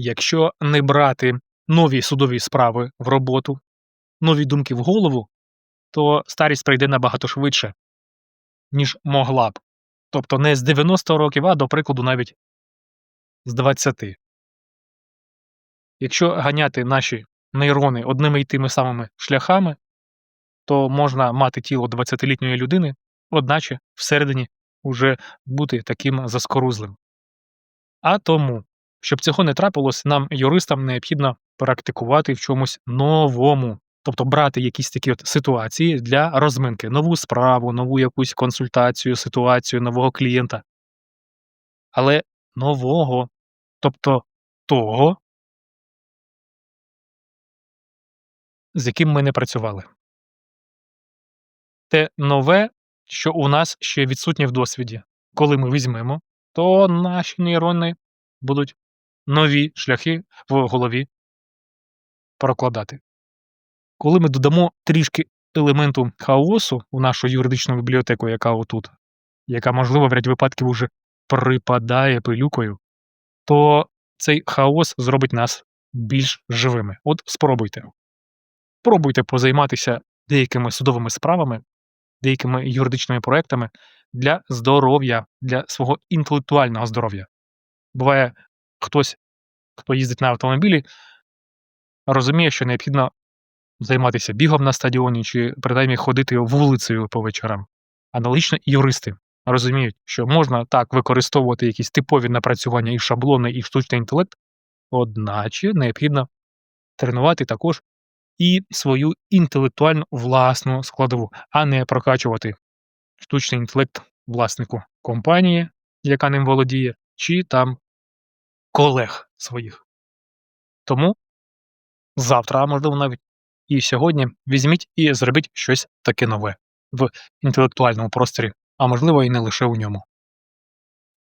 Якщо не брати нові судові справи в роботу, нові думки в голову, то старість прийде набагато швидше, ніж могла б. Тобто не з 90 років, а, до прикладу, навіть з 20. Якщо ганяти наші нейрони одними й тими самими шляхами, то можна мати тіло 20-літньої людини, одначе всередині уже бути таким заскорузлим. А тому, щоб цього не трапилось, нам, юристам, необхідно практикувати в чомусь новому, тобто брати якісь такі от ситуації для розминки, нову справу, нову якусь консультацію, ситуацію, нового клієнта. Але нового, тобто того, з яким ми не працювали. Те нове, що у нас ще відсутнє в досвіді. Коли ми візьмемо, то наші нейрони будуть нові шляхи в голові прокладати. Коли ми додамо трішки елементу хаосу в нашу юридичну бібліотеку, яка отут, яка, можливо, в ряд випадків уже припадає пилюкою, то цей хаос зробить нас більш живими. От спробуйте. Пробуйте позайматися деякими судовими справами, деякими юридичними проектами для здоров'я, для свого інтелектуального здоров'я. Буває, хтось, хто їздить на автомобілі, розуміє, що необхідно займатися бігом на стадіоні чи принаймні ходити вулицею по вечорам. Аналогічно і юристи розуміють, що можна так використовувати якісь типові напрацювання і шаблони, і штучний інтелект, одначе необхідно тренувати також і свою інтелектуальну власну складову, а не прокачувати штучний інтелект власнику компанії, яка ним володіє, чи там колег своїх. Тому завтра, а можливо, навіть і сьогодні візьміть і зробіть щось таке нове в інтелектуальному просторі, а можливо, і не лише у ньому.